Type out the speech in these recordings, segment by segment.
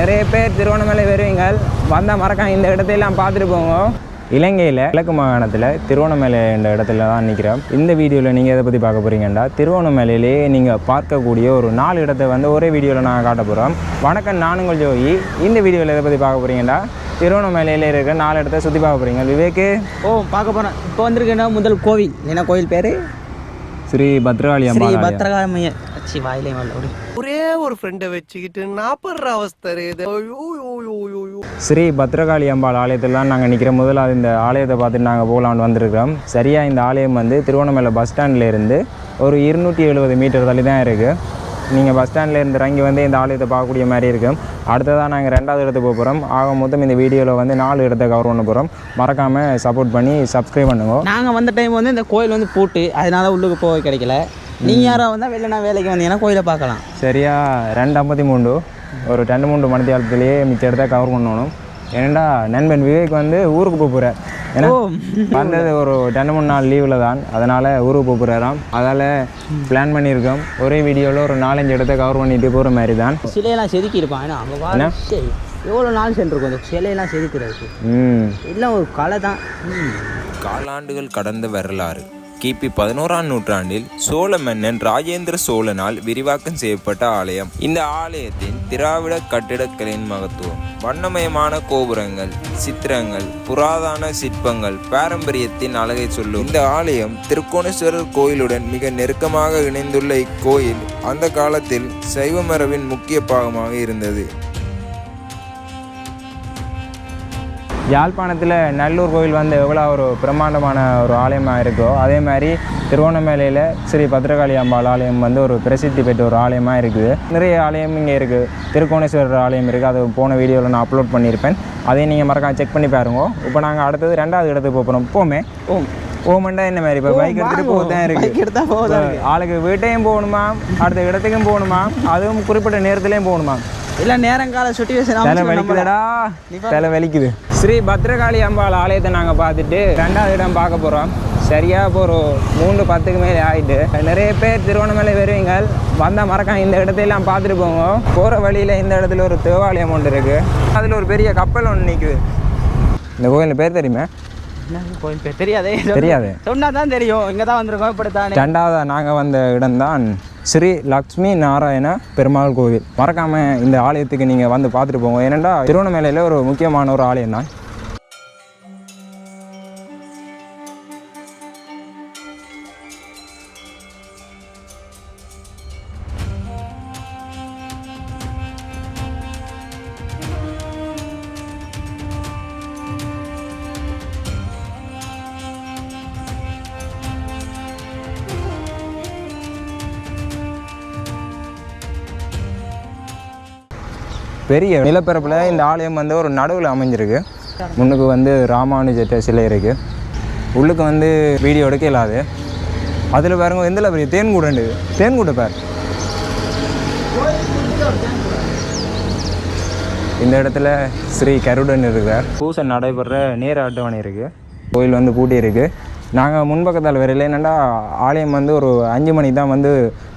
நிறைய பேர் திருவண்ணாமலை வருவீங்க வந்தால் மறக்காம இந்த இடத்தையெல்லாம் பார்த்துட்டு போங்க. இலங்கையில் கிழக்கு மாகாணத்தில் திருவண்ணாமலை என்ற இடத்துல தான் நிற்கிறோம் இந்த வீடியோவில் நீங்கள் எதை பற்றி பார்க்க போகிறீங்கன்னா திருவண்ணாமலையிலேயே நீங்கள் பார்க்கக்கூடிய ஒரு நாலு இடத்தை வந்து ஒரே வீடியோவில் நாங்கள் காட்ட போகிறோம் வணக்கம் நான் உங்கள் ஜோகி. இந்த வீடியோவில் எதை பற்றி பார்க்க போகிறீங்கன்னா திருவண்ணாமலையில் இருக்கிற நாலு இடத்த சுற்றி பார்க்க போகிறீங்க விவேக்கு ஓ பார்க்க போகிறேன் இப்போ வந்திருக்கேன்னா முதல் கோவில். என்ன கோவில் பேர்? ஸ்ரீ பத்ரகாளி ஸ்ரீ அம்மா. பத்திரகாளிமைய சி வாயிலே வரல அப்படி ஒரே ஒரு ஃப்ரெண்டை வச்சுக்கிட்டு நாப்படுற அவஸ்தை இது ஐயோ, ஐயோ, ஐயோ, ஐயோ, ஐயோ. ஸ்ரீ பத்ரகாளி அம்பாள் ஆலயத்தில் தான் நாங்கள் நிற்கிற முதலாவது இந்த ஆலயத்தை பார்த்துட்டு நாங்கள் போகலான்னு வந்திருக்கிறோம். சரியாக இந்த ஆலயம் வந்து திருவண்ணாமலை பஸ் ஸ்டாண்ட்ல இருந்து ஒரு இருநூற்றி எழுபது மீட்டர் தள்ளி தான் இருக்குது நீங்கள் பஸ் ஸ்டாண்ட்ல இருந்து இறங்கி வந்து இந்த ஆலயத்தை பார்க்கக்கூடிய மாதிரி இருக்கும் அடுத்ததாக நாங்கள் ரெண்டாவது இடத்துக்கு போக போகிறோம் ஆக மொத்தம் இந்த வீடியோவில் வந்து நாலு இடத்தை கவர் பண்ண போகிறோம் மறக்காமல் சப்போர்ட் பண்ணி சப்ஸ்கிரைப் பண்ணுங்க. நாங்கள் வந்த டைம் வந்து இந்த கோயில் வந்து பூட்டு அதனால உள்ளுக்கு போக கிடைக்கல. நீங்கள் யாராவது வந்தால் வெளில வேலைக்கு வந்தீங்கன்னா கோயிலை பார்க்கலாம். சரியா? ரெண்டு ஐம்பத்தி மூணு ஒரு ரெண்டு மூணு மணி நேரத்துலேயே மிச்ச இடத்த கவர் பண்ணணும். ஏன்னா நண்பன் விவேக் வந்து ஊருக்கு போக போகிறார் ஏன்னா வந்தது ஒரு ரெண்டு மூணு நாள் லீவில் தான். அதனால் ஊருக்கு போக போகிறாராம் அதால் பிளான் பண்ணியிருக்கோம். ஒரே வீடியோவில் ஒரு நாலஞ்சு இடத்த கவர் பண்ணிட்டு போகிற மாதிரி தான் சிலையெல்லாம் செதுக்கி இருப்பான் ஏன்னா அங்கே எவ்வளோ நாள் சென்றிருக்கும் இந்த சிலையெல்லாம் செதுக்கிறதுக்கு? ம். எல்லாம் ஒரு கலை தான். காலாண்டுகள் கடந்த வரலாறு. கிபி பதினோராம் நூற்றாண்டில் சோழ மன்னன் ராஜேந்திர சோழனால் விரிவாக்கம் செய்யப்பட்ட ஆலயம். இந்த ஆலயத்தின் திராவிட கட்டிடக்கலையின் மகத்துவம். வண்ணமயமான கோபுரங்கள் சித்திரங்கள் புராதன சிற்பங்கள் பாரம்பரியத்தின் அழகை சொல்லும். இந்த ஆலயம் திருக்கோணேஸ்வரர் கோயிலுடன் மிக நெருக்கமாக இணைந்துள்ள இக்கோயில் அந்த காலத்தில் சைவமரவின் முக்கிய பாகமாக இருந்தது. யாழ்ப்பாணத்தில் நல்லூர் கோயில் வந்து எவ்வளோ ஒரு பிரம்மாண்டமான ஒரு ஆலயமாக இருக்கோ அதே மாதிரி திருவண்ணாமலையில் ஸ்ரீ பத்ரகாளி அம்பாள் ஆலயம் வந்து ஒரு பிரசித்தி பெற்ற ஒரு ஆலயமாக இருக்குது. நிறைய ஆலயம் இங்கே இருக்குது திருக்கோணேஸ்வரர் ஆலயம் இருக்குது அது போன வீடியோவில் நான் அப்லோட் பண்ணியிருப்பேன். அதையும் நீங்கள் மறக்காம செக் பண்ணி பாருங்க. இப்போ நாங்கள் அடுத்தது ரெண்டாவது இடத்துக்கு போகிறோம் போமே. ஓம் ஓமண்டா என்ன மாதிரி? இப்போ பைக் எடுத்துகிட்டு போக தான் இருக்குது எடுத்தால் போகுதா ஆளுக்கு வீட்டையும் போகணுமா? அடுத்த இடத்துக்கும் போகணுமா? அதுவும் குறிப்பிட்ட நேரத்துலையும் போகணுமா? இல்லை நேரங்கால சுச்சுவேஷன் தலை வலிக்குதுடா. தலை வலிக்குது. ஸ்ரீ பத்ரகாளி அம்பாள் ஆலயத்தை நாங்கள் பார்த்துட்டு ரெண்டாவது இடம் பார்க்க போகிறோம் சரியாக இப்போ ஒரு மூன்று பத்துக்கு மேலே ஆயிட்டு. நிறைய பேர் திருவண்ணாமலை வருவீங்க வந்தால் மறக்காம இந்த இடத்தையெல்லாம் பார்த்துட்டு போங்க. போகிற வழியில் இந்த இடத்துல ஒரு தேவாலயம் ஒன்று இருக்குது அதில் ஒரு பெரிய கப்பல் ஒன்று நிற்குது இந்த கோயில் பேர் தெரியுமா? கோயில் பேர்? தெரியாதே. தெரியாது. சொன்னா தான் தெரியும். இங்கே தான் வந்திருக்கோம். இப்படித்தானே. ரெண்டாவதாக நாங்கள் வந்த இடம்தான் ஸ்ரீ லக்ஷ்மி நாராயண பெருமாள் கோவில். மறக்காமல் இந்த ஆலயத்துக்கு நீங்கள் வந்து பார்த்துட்டு போங்க. ஏனெண்டா திருவண்ணாமலையில் ஒரு முக்கியமான ஒரு ஆலயம் தான் பெரிய நிலப்பரப்பில் இந்த ஆலயம் வந்து ஒரு நடுவில் அமைஞ்சிருக்கு. முன்னுக்கு வந்து ராமானுஜட்ட சிலை இருக்குது உள்ளுக்கு வந்து வீடியோ எடுக்க இல்லாது அதில் பாருங்க எந்தில் பெரிய தேன்கூடண்டு தேன்கூட பார். இந்த இடத்துல ஸ்ரீ கருடன் இருக்கார். பூசை நடைபெற நேர அட்டவணை இருக்குது கோயில் வந்து பூட்டி இருக்குது நாங்கள் முன்பக்கத்தால் வரையில் என்னென்னா ஆலயம் வந்து ஒரு அஞ்சு மணிக்கு தான் வந்து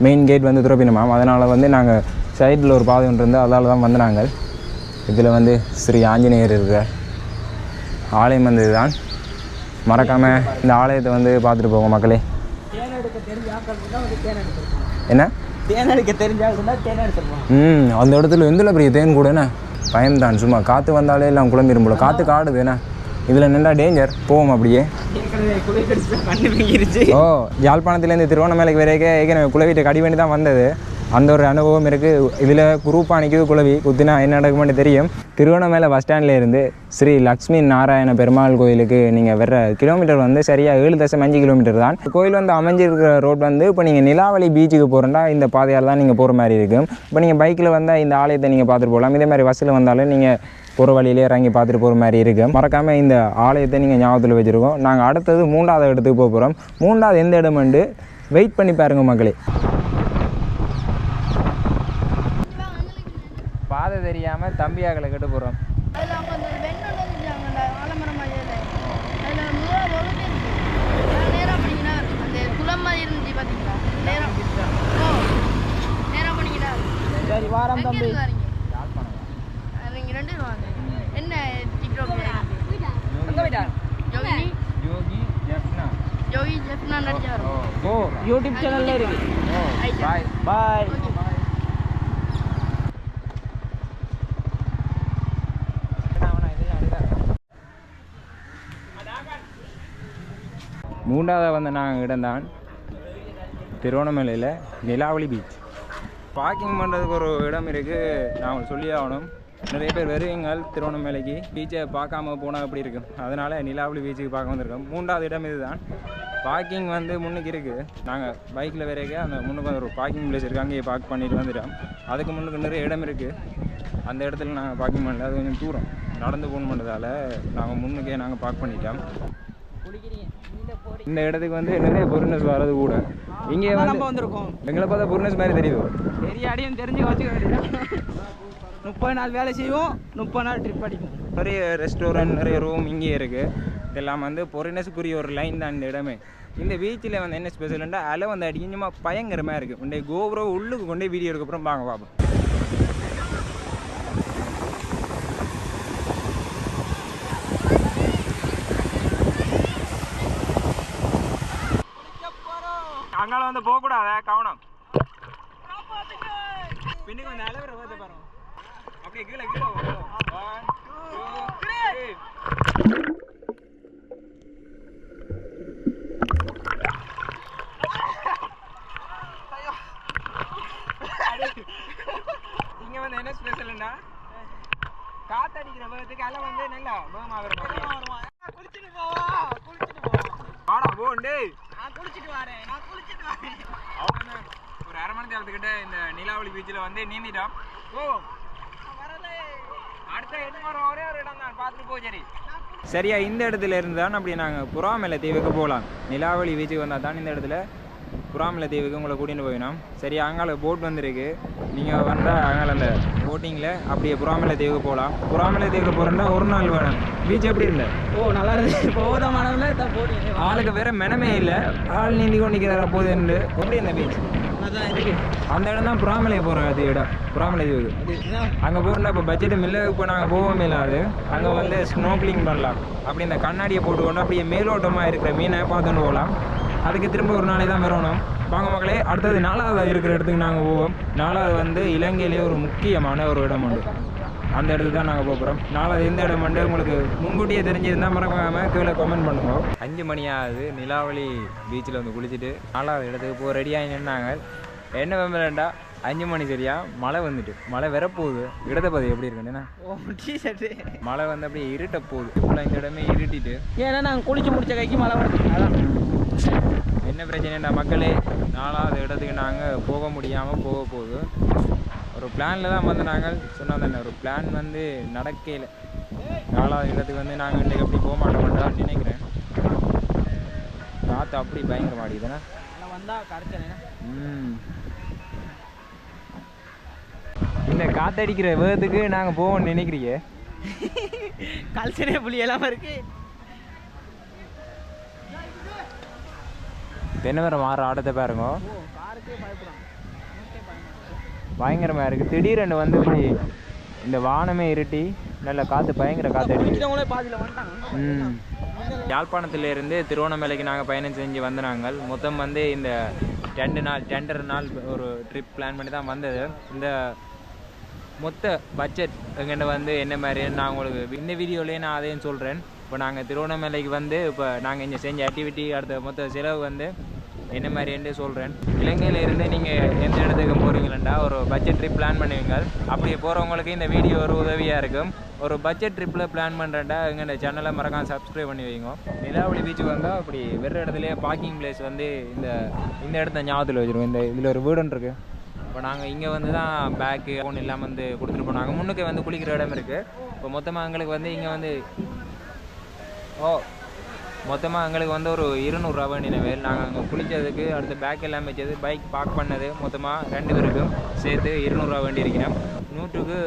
மெயின் கேட் வந்து திறப்பினோமாம் அதனால் வந்து நாங்கள் சைடில் ஒரு பாதை ஒன்று இருந்து அதால் தான் வந்து நாங்கள் இதில் வந்து ஸ்ரீ ஆஞ்சநேயர் இருக்கிற ஆலயம் வந்து இதுதான் மறக்காமல் இந்த ஆலயத்தை வந்து பார்த்துட்டு போங்க மக்களே. என்ன? தேன் அடிக்க தெரிஞ்சால் ம் அந்த இடத்துல எந்தில் பெரிய தேன் கூட என்ன? பயம்தான் சும்மா காற்று வந்தாலே எல்லாம் குழம்பிடும் போல. காற்று காடுது என்ன? இதில் நின்றா டேஞ்சர் போவோம் அப்படியே. ஓ யாழ்ப்பாணத்துலேருந்து திருவண்ணாமலைக்கு வரைக்கும் ஏற்கனவே குழவிட்டு கடி வேண்டி தான் வந்தது. அந்த ஒரு அனுபவம் இருக்குது இதில் குரூப்பாக நிற்குது குழவி குத்தினா என்ன நடக்குமென்னு தெரியும். திருவண்ணாமலை பஸ் ஸ்டாண்டில் இருந்து ஸ்ரீ லக்ஷ்மி நாராயண பெருமாள் கோயிலுக்கு நீங்கள் வர்ற கிலோமீட்டர் வந்து சரியாக ஏழு தசம் அஞ்சு கிலோமீட்டர் தான். கோயில் வந்து அமைஞ்சிருக்கிற ரோட் வந்து இப்போ நீங்கள் நிலாவளி பீச்சுக்கு போகிறோம்னா இந்த பாதையால் தான் நீங்கள் போகிற மாதிரி இருக்கும். இப்போ நீங்கள் பைக்கில் வந்தால் இந்த ஆலயத்தை நீங்கள் பார்த்துட்டு போகலாம். இதே மாதிரி பஸ்ஸில் வந்தாலும் நீங்கள் போகிற வழியிலே இறங்கி பார்த்துட்டு போகிற மாதிரி இருக்கும். மறக்காமல் இந்த ஆலயத்தை நீங்கள் ஞாபகத்தில் வச்சுருக்கோம். நாங்கள் அடுத்தது மூன்றாவது இடத்துக்கு போக போகிறோம் மூன்றாவது எந்த இடம்ண்டு வெயிட் பண்ணி பாருங்கள் மக்களே பாதை தெரியாமல் தம்பியாக்களை கெட்டு போகிறோம் அதில் அவங்க அந்த வெண்ணொன்று செஞ்சாங்கல்ல ஆலமரம் மையில் அதில் நூறுரூவா ஒழுங்கு இருக்கு நேராக பண்ணிங்கன்னா அந்த குளம் மாதிரி இருந்துச்சு பார்த்தீங்களா நேராக ஓ நேராக பண்ணிக்கிட்டா சரி வாரம் தம்பி. என்ன யோகி? ஜெஃப்னா. யோகி ஜெஃப்னா நடிச்சார் ஓ யூடியூப் சேனல்ல இருக்கு. பாய் பாய் மூன்றாவது வந்த நாங்கள் இடம்தான் திருவண்ணாமலையில் நிலாவளி பீச் பார்க்கிங் பண்ணுறதுக்கு ஒரு இடம் இருக்குது நான் சொல்லி ஆகணும். நிறைய பேர் வருவீங்கள் திருவண்ணாமலைக்கு. பீச்சை பார்க்காம போனால் எப்படி இருக்கும்? அதனால் நிலாவளி பீச்சுக்கு பார்க்க வந்திருக்கோம். மூன்றாவது இடம் இதுதான். பார்க்கிங் வந்து முன்னுக்கு இருக்குது நாங்கள் பைக்கில் வரைக்க அந்த முன்னுக்கு வந்து ஒரு பார்க்கிங் பிளேஸ் இருக்குது அங்கேயே பார்க் பண்ணிட்டு வந்துட்டோம். அதுக்கு முன்னுக்கு நிறைய இடம் இருக்குது அந்த இடத்துல நாங்கள் பார்க்கிங் பண்ணல. அது கொஞ்சம் தூரம். நடந்து போகணுன்றதால பண்ணுறதால நாங்கள் முன்னுக்கே நாங்கள் பார்க் பண்ணிட்டோம். இந்த இடத்துக்கு வந்து நிறைய பொருள்னஸ் வர்றது கூட. இங்கே வந்து வந்திருக்கோம். எங்களை பார்த்தா பொருள்னஸ் மாதிரி தெரியுது. பெரிய அடியும் தெரிஞ்சு வச்சுக்க முப்பது நாள் வேலை செய்வோம் முப்பது நாள் ட்ரிப் அடிப்போம். நிறைய ரெஸ்டாரண்ட் நிறைய ரூம் இங்கே இருக்குது இதெல்லாம் வந்து பொரினஸுக்குரிய ஒரு லைன் தான் இந்த இடமே. இந்த பீச்சில் வந்து என்ன ஸ்பெஷல்னா அலை வந்து அடிக்கணுமா பயங்கரமாக இருக்குது உண்டே கோபுரம் உள்ளுக்கு கொண்டே வீடியோ எடுக்கப்புறம் வாங்க பார்ப்போம் அங்கால வந்து போகக்கூடாத கவனம். பின்னுக்கு வந்து அலவர வந்து பாருங்க. அப்படியே கீழே கீழே ஒன் டூ த்ரீ இங்க வந்து என்ன ஸ்பெஷல்னா காத்தடிக்கிற வேகத்துக்கு அலை வந்து நல்லா வேகமாகிற மாதிரி. குளிச்சுட்டு போவா குளிச்சுட்டு போவா. வாடா போண்டே குளிச்சுட்டு வரேன். நான் குளிச்சுட்டு வரேன். அவங்க ஒரு அரை மணி நேரத்துக்கிட்ட இந்த நிலாவளி பீச்சில் வந்து நீந்திட்டோம். போவோம் அடுத்த எட்டு மரம் ஒரே ஒரு இடம் தான். பார்த்துட்டு போ சரி சரியா இந்த இடத்துல இருந்து தான் அப்படி நாங்கள் புறாமலை தீவுக்கு போகலாம் நிலாவளி பீச்சுக்கு வந்தால் தான் இந்த இடத்துல புறாமலை தீவுக்கு உங்களை கூட்டின்னு போயினோம். சரி அங்கால போட் வந்திருக்கு. நீங்கள் வந்தால் அங்கால அந்த போட்டிங்கில் அப்படியே புறாமலை தீவுக்கு போகலாம் புறாமலை தீவுக்கு போகிறோம்னா ஒரு நாள் வேணும். பீச் எப்படி இருந்த? ஓ நல்லா தான் போடுங்க ஆளுக்கு வேற மெனமே இல்லை. ஆள் நீந்தி கொண்டு நிற்கிறார போகுதுன்னு எப்படி இந்த பீச் இருக்கு அந்த இடம் தான் புறாமலை போகிற அது இடம். புறாமலை தீவுக்கு அங்கே போகிறோம்னா இப்போ பட்ஜெட் மில்ல இப்போ நாங்கள் போகவே இல்லாது அங்கே வந்து ஸ்னோக்லிங் பண்ணலாம். அப்படி இந்த கண்ணாடியை போட்டுக்கொண்டு அப்படியே மேலோட்டமாக இருக்கிற மீனை பார்த்துட்டு போகலாம். அதுக்கு திரும்ப ஒரு நாளை தான் வரணும். வாங்க மக்களே அடுத்தது நாலாவது இருக்கிற இடத்துக்கு நாங்கள் போவோம். நாலாவது வந்து இலங்கையிலே ஒரு முக்கியமான ஒரு இடம் உண்டு. அந்த இடத்துக்கு தான் நாங்கள் போகிறோம் நாலாவது எந்த இடம் வந்து உங்களுக்கு முன்கூட்டியே தெரிஞ்சிருந்தால் மறக்காம கீழே கமெண்ட் பண்ணுவோம் அஞ்சு மணி ஆகுது. நிலாவளி பீச்சில் வந்து குளிச்சுட்டு நாலாவது இடத்துக்கு போ ரெடியாகி நின்னாங்க. என்ன வேண்டா அஞ்சு மணி சரியா? மழை வந்துட்டு. மழை வரப்போகுது இடத்தை எப்படி இருக்குன்னா மழை வந்து அப்படியே இருட்ட போகுது. ஃபுல்லாக இந்த இடமே இருட்டிட்டு. ஏன்னா நாங்கள் குளிச்சு முடிச்ச கைக்கு மழை வருது அதான். என்ன பிரச்சனைடா மக்களே? நாலாவது இடத்துக்கு நாங்கள் போக முடியாமல் போக போகுது. ஒரு பிளானில் தான் வந்து நாங்கள் சொன்னோம் தானே ஒரு பிளான் வந்து நடக்கையில் நாலாவது இடத்துக்கு வந்து நாங்கள் இன்றைக்கு அப்படி போக மாட்டோம்டான்னு நினைக்கிறேன். காற்று அப்படி வந்தால் கரைச்சனே. ம். இந்த காத்தடிக்கிற வேகத்துக்கு நாங்கள் போவோம்னு நினைக்கிறீங்க? கல்ச்சரே புளி எல்லாமே இருக்கு. தென்னமரம் மாற ஆட்டத்தை பாருங்க. பயங்கரமாக இருக்குது திடீரென்று வந்து இப்படி இந்த வானமே இருட்டி நல்ல காற்று பயங்கர காற்று அடிக்குது. ம். யாழ்ப்பாணத்திலிருந்து திருவண்ணாமலைக்கு நாங்கள் பயணம் செஞ்சு வந்த நாங்கள் மொத்தம் வந்து இந்த ரெண்டு நாள் ரெண்டரை நாள் ஒரு ட்ரிப் பிளான் பண்ணி தான் வந்தது. இந்த மொத்த பட்ஜெட் எங்கிட்ட வந்து என்ன மாதிரி நான் உங்களுக்கு இந்த வீடியோலேயே நான் அதையும் சொல்கிறேன் இப்போ நாங்கள் திருவண்ணாமலைக்கு வந்து இப்போ நாங்கள் இங்கே செஞ்ச ஆக்டிவிட்டி அடுத்த மொத்த செலவு வந்து என்ன மாதிரின்னு சொல்கிறேன் இலங்கையில் இருந்து நீங்கள் எந்த இடத்துக்கு போகிறீங்களா ஒரு பட்ஜெட் ட்ரிப் பிளான் பண்ணுவீங்க அப்படி போகிறவங்களுக்கு இந்த வீடியோ ஒரு உதவியாக இருக்கும். ஒரு பட்ஜெட் ட்ரிப்பில் பிளான் பண்ணுறேன்டா எங்கள் சேனலை மறக்காம சப்ஸ்கிரைப் பண்ணி வைங்க. நிலாவளி பீச்சுக்கு வந்தால் அப்படி வெற இடத்துலையே பார்க்கிங் பிளேஸ் வந்து இந்த இந்த இடத்த ஞாபகத்தில் வச்சுருவோம் இந்த இதில் ஒரு வீடுன்னு இருக்குது இப்போ நாங்கள் இங்கே வந்து தான் பேக்கு ஃபோன் இல்லாமல் வந்து கொடுத்துட்டு போனாங்க முன்னுக்கு வந்து குளிக்கிற இடம் இருக்குது இப்போ மொத்தமாக எங்களுக்கு வந்து இங்கே வந்து ஓ மொத்தமாக எங்களுக்கு வந்து ஒரு இருநூறுரூவா வேண்டின வேல் நாங்கள் அங்கே குளித்ததுக்கு அடுத்து பேக் எல்லாம் வச்சது பைக் பார்க் பண்ணது மொத்தமாக ரெண்டு பேருக்கும் சேர்த்து இருநூறுவா வேண்டி இருக்கிறேன் நூற்றுக்கு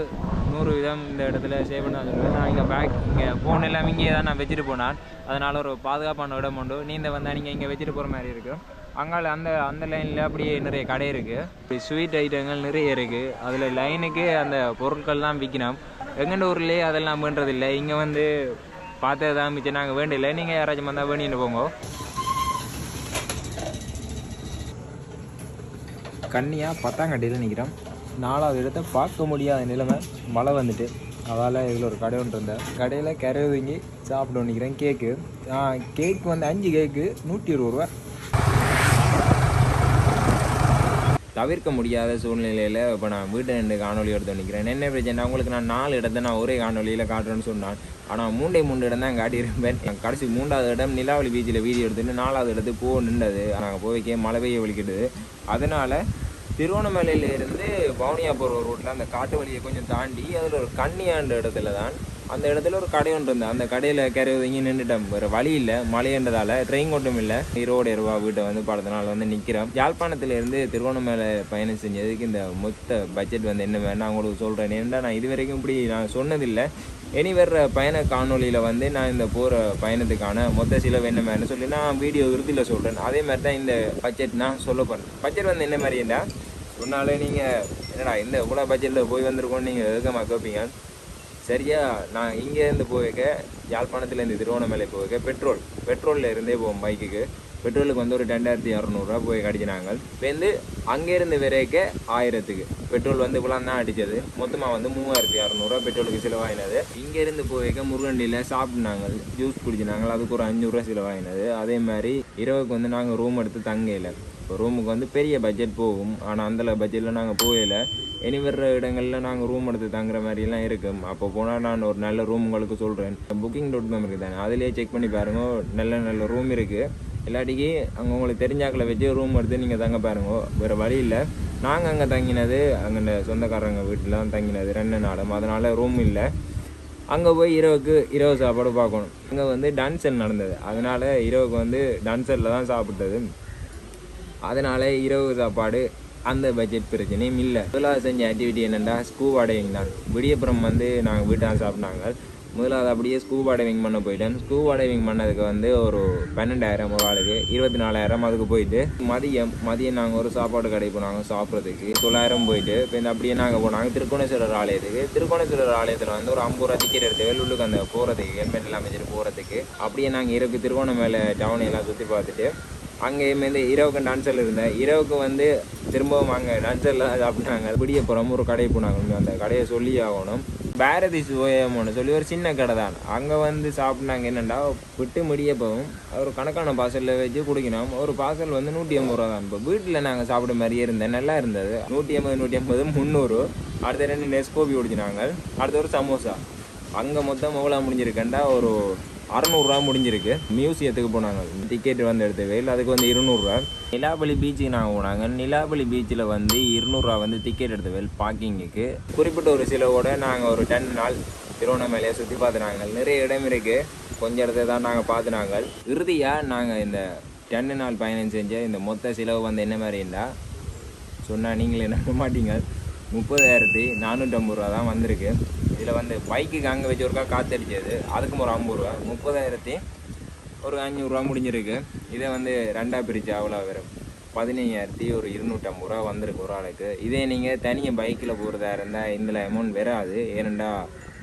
நூறு விதம் இந்த இடத்துல சேவ் பண்ண சொல்லுவேன் நான் இங்கே பேக் இங்கே ஃபோன் எல்லாம் இங்கே தான் நான் வச்சுட்டு போனான். அதனால் ஒரு பாதுகாப்பான இடம் உண்டு. நீந்த வந்தால் நீங்கள் இங்கே வச்சுட்டு போகிற மாதிரி இருக்கும் அங்கால அந்த அந்த லைனில் அப்படியே நிறைய கடை இருக்குது இப்படி ஸ்வீட் ஐட்டங்கள் நிறைய இருக்குது அதில் லைனுக்கு அந்த பொருட்கள்லாம் விற்கணும் எங்கண்ட ஊர்லேயே அதெல்லாம் பண்ணுறதில்லை இங்கே வந்து பார்த்தது தான் மிச்சம். நாங்கள் வேண்டியில்லை. நீங்கள் யாராச்சும் வந்தால் வேண்டின்னு போங்க. கண்ணியாக பத்தாங்கட்டியில் நிற்கிறோம் நாலாவது இடத்த பார்க்க முடியாத நிலைமை. மழை வந்துட்டு. அதால் இதில் ஒரு கடை ஒன்று இருந்தேன் கடையில் கரை ஒதுங்கி சாப்பிட நிற்கிறேன் கேக்கு கேக் வந்து அஞ்சு கேக்கு நூற்றி இருபது ரூபா தவிர்க்க முடியாத சூழ்நிலையில் இப்போ நான் வீட்டை ரெண்டு காணொலி எடுத்து நிற்கிறேன் என்ன பிரச்சனை உங்களுக்கு நான் நாலு இடத்த நான் ஒரே காணொலியில் காட்டுறேன்னு சொன்னான் ஆனால் மூண்டே மூண்டு இடம் தான் காட்டியிருப்பேன். கடைசி மூன்றாவது இடம் நிலாவளி பீச்சில் வீடியோ எடுத்துட்டு நாலாவது இடத்துக்கு போக நின்றது. நாங்கள் போய்க்கே மழை பெய்ய வலிக்கிடுது அதனால் திருவண்ணாமலையிலேருந்து வவுனியா போகிற அந்த காட்டு வழியை கொஞ்சம் தாண்டி அதில் ஒரு கன்னியாண்ட இடத்துல தான் அந்த இடத்துல ஒரு கடை ஒன்று இருந்தேன் அந்த கடையில் கரை ஒதுங்கி நின்றுட்டேன் வேறு வழி இல்லை. மழைன்றதால ட்ரெயின் கொண்டும் இல்லை. ஈரோடு ரூபா வீட்டை வந்து படத்தினால வந்து நிற்கிறேன் யாழ்ப்பாணத்திலேருந்து திருவண்ணாமலை பயணம் செஞ்சதுக்கு இந்த மொத்த பட்ஜெட் வந்து என்ன வேணும் நான் உங்களுக்கு சொல்கிறேன் ஏன்டா நான் இது வரைக்கும் இப்படி நான் சொன்னதில்லை. இனி வர்ற பயண காணொலியில் வந்து நான் இந்த போகிற பயணத்துக்கான மொத்த செலவு என்ன வேணும்னு சொல்லி நான் வீடியோ இறுதியில் சொல்கிறேன் அதே மாதிரி தான் இந்த பட்ஜெட் நான் சொல்ல போகிறேன் பட்ஜெட் வந்து என்ன மாதிரிடா சொன்னாலே நீங்கள் என்னடா இந்த இவ்வளோ பட்ஜெட்டில் போய் வந்திருக்கோன்னு நீங்கள் எதுக்கமாக கேட்பீங்க சரியா? நான் இங்கேருந்து போக யாழ்ப்பாணத்துலேருந்து திருவண்ணாமலை போக பெட்ரோல் பெட்ரோலில் இருந்தே போவோம் பைக்குக்கு பெட்ரோலுக்கு வந்து ஒரு ரெண்டாயிரத்தி இரநூறுவா போய் கடிச்சினாங்க இப்போ வந்து அங்கேருந்து வரைக்க ஆயிரத்துக்கு. பெட்ரோல் வந்து இவ்வளோ தான் அடித்தது மொத்தமாக வந்து மூவாயிரத்தி இரநூறுவா பெட்ரோலுக்கு செலவாயினது. இங்கேருந்து போய்க்க முருகண்டியில் சாப்பிட்னாங்க ஜூஸ் குடிச்சினாங்க அதுக்கு ஒரு அஞ்சூறுரூவா செலவாயினது. அதே மாதிரி இரவுக்கு வந்து நாங்கள் ரூம் எடுத்து தங்கையில் இப்போ ரூமுக்கு வந்து பெரிய பட்ஜெட் போகும். ஆனால் அந்த பட்ஜெட்டில் நாங்கள் போகலை. இனி வர்ற இடங்களில் நாங்கள் ரூம் எடுத்து தங்குற மாதிரிலாம் இருக்கும் அப்போ போனால் நான் ஒரு நல்ல ரூம் உங்களுக்கு சொல்கிறேன் புக்கிங் டாட் காம் இருக்குது தானே. அதிலேயே செக் பண்ணி பாருங்க. நல்ல நல்ல ரூம் இருக்குது இல்லாட்டிக்கு அங்கே உங்களுக்கு தெரிஞ்சாக்களை வச்சு ரூம் எடுத்து நீங்கள் தங்க பாருங்க. வேறு வழி இல்லை. நாங்கள் அங்கே தங்கினது அங்கே சொந்தக்காரங்க வீட்டில் தான் தங்கினது. ரெண்டு நாளும். அதனால் ரூம் இல்லை. அங்கே போய் இரவுக்கு இரவு சாப்பாடு பார்க்கணும். அங்கே வந்து டான்சர் நடந்தது. அதனால் இரவுக்கு வந்து டான்சரில் தான் சாப்பிட்டது. அதனால் இரவு சாப்பாடு அந்த பட்ஜெட் பிரச்சனையும் இல்லை. முதலாவது செஞ்ச ஆக்டிவிட்டி என்னென்னா ஸ்கூபா டைவிங் தான். விடியப்புறம் வந்து நாங்கள் வீட்டால் சாப்பிட்டாங்க. முதலாவது அப்படியே ஸ்கூபா டைவிங் பண்ண போயிட்டேன். ஸ்கூபா டைவிங் பண்ணதுக்கு வந்து ஒரு பன்னெண்டாயிரம் ஒரு ஆளுக்கு இருபத்தி நாலாயிரம் அதுக்கு போயிட்டு மதியம் மதியம் நாங்கள் ஒரு சாப்பாடு கடை போனாங்க சாப்பிட்றதுக்கு. தொள்ளாயிரம் போயிட்டு இப்போ இந்த அப்படியே நாங்கள் போனாங்க திருக்கோணேஸ்வரர் ஆலயத்துக்கு. திருக்கோணேஸ்வரர் ஆலயத்தில் வந்து ஒரு ஐம்பது ரூபா டிக்கெட் எடுத்து வெள்ளுக்கு அந்த போகிறதுக்கு ஹெல்மெட் எல்லாம் அமைச்சிட்டு போகிறதுக்கு அப்படியே நாங்கள் இரவுக்கு மேலே டவுன் எல்லாம் சுற்றி பார்த்துட்டு அங்கேயுமே இந்த இரவுக்கு டான்ஸரில் இருந்தேன். இரவுக்கு வந்து திரும்பவும் அங்கே டான்ஸரில் சாப்பிட்டாங்க விடியப்புறம் ஒரு கடை போனாங்க. அந்த கடையை சொல்லி ஆகணும். பாரதி சுயம்னு சொல்லி ஒரு சின்ன கடை தான். அங்கே வந்து சாப்பிட்டாங்க. என்னென்னா விட்டு முடியப்பவும் ஒரு கணக்கான பார்சலில் வச்சு குடிக்கணும். ஒரு பார்சல் வந்து நூற்றி ஐம்பது ரூபா தான். இப்போ வீட்டில் நாங்கள் சாப்பிட மாதிரியே இருந்தேன். நல்லா இருந்தது. நூற்றி ஐம்பது நூற்றி ஐம்பது முந்நூறு. அடுத்த ரெண்டு நெஸ்கோபி குடிச்சினாங்க. அடுத்த ஒரு சமோசா. அங்கே மொத்தம் எவ்வளோ முடிஞ்சிருக்கேன்டா ஒரு அறநூறுரூவா முடிஞ்சிருக்கு. மியூசியத்துக்கு போனாங்க. டிக்கெட் வந்து எடுத்த வெயில் அதுக்கு வந்து இருநூறுவா. நிலாபலி பீச்சுக்கு நாங்கள் போனாங்க. நிலாபலி பீச்சில் வந்து இருநூறுவா வந்து டிக்கெட் எடுத்த வெயில் பார்க்கிங்குக்கு குறிப்பிட்ட ஒரு சிலவோட நாங்கள் ஒரு டென் நாள் திருவண்ணாமலையை சுற்றி பார்த்துனாங்க. நிறைய இடம் இருக்குது கொஞ்சம் இடத்த தான் நாங்கள் பார்த்துனாங்க. இறுதியாக நாங்கள் இந்த டென் நாள் பயணம் செஞ்ச இந்த மொத்த செலவு வந்து என்ன மாதிரி இருந்தால் சொன்னால் நீங்களே நம்ப மாட்டீங்க. முப்பதாயிரத்தி நானூற்றம்பது ரூபா தான் வந்திருக்கு. இதில் வந்து பைக்குக்கு அங்கே வச்சு ஒருக்கா காத்தடிச்சது அதுக்கும் ஒரு ஐம்பது ரூபா. முப்பதாயிரத்தி ஒரு அஞ்சூறுரூவா முடிஞ்சிருக்கு. இதை வந்து ரெண்டாக பிரித்து அவ்வளோ வரும். பதினைஞ்சாயிரத்தி ஒரு இருநூற்றம்பது ரூபா வந்திருக்கு ஒரு ஆளுக்கு. இதே நீங்கள் தனியாக பைக்கில் போகிறதா இருந்தால் இதில் அமௌண்ட் வராது. ஏனெண்டா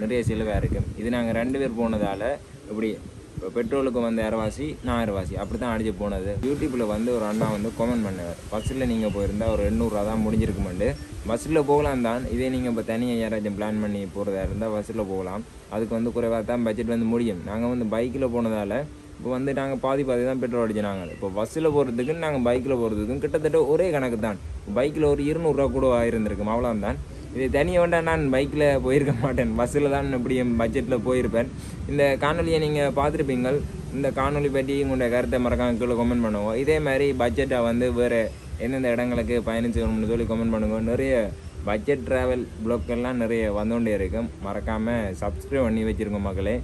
நிறைய செலவாக இருக்குது இது நாங்கள் ரெண்டு பேர் போனதால் இப்படி பெட்ரோலுக்கு வந்து இரவாசி நான் இரவாசி அப்படி தான் அடிச்சு போனது. யூடியூப்பில் வந்து ஒரு அண்ணா வந்து கமெண்ட் பண்ணார். பஸ்ஸில் நீங்கள் போயிருந்தா ஒரு எண்ணூறுரூவா தான் முடிஞ்சிருக்குமெண்டு. பஸ்ஸில் போகலாம் தான். இதே நீங்கள் இப்போ தனியாக யாராச்சும் பிளான் பண்ணி போகிறதா இருந்தால் பஸ்ஸில் போகலாம். அதுக்கு வந்து குறைவாக தான் பட்ஜெட் வந்து முடியும். நாங்கள் வந்து பைக்கில் போனதால் இப்போ வந்து நாங்கள் பாதி பாதி தான் பெட்ரோல் அடிச்சினாங்க இப்போ பஸ்ஸில் போகிறதுக்கும் நாங்கள் பைக்கில் போகிறதுக்கும் கிட்டத்தட்ட ஒரே கணக்கு தான் பைக்கில் ஒரு இருநூறுரூவா கூட ஆயிருந்திருக்கும். அவ்வளோதான் இது தனியாக வேண்டாம் நான் பைக்கில் போயிருக்க மாட்டேன்? பஸ்ஸில் தான் இப்படி என் பட்ஜெட்டில் போயிருப்பேன். இந்த காணொலியை நீங்கள் பார்த்துருப்பீங்கள். இந்த காணொலி பற்றி உங்களுடைய கருத்தை மறக்காம கீழே கமெண்ட் பண்ணுவோம் இதே மாதிரி பட்ஜெட்டை வந்து வேறு எந்தெந்த இடங்களுக்கு பயணம் செய்யணும்னு சொல்லி கமெண்ட் பண்ணுங்க. நிறைய பட்ஜெட் ட்ராவல் ப்ளோக்கெல்லாம் நிறைய வந்துகொண்டே இருக்கும். மறக்காமல் சப்ஸ்கிரைப் பண்ணி வச்சுருங்க மக்களே.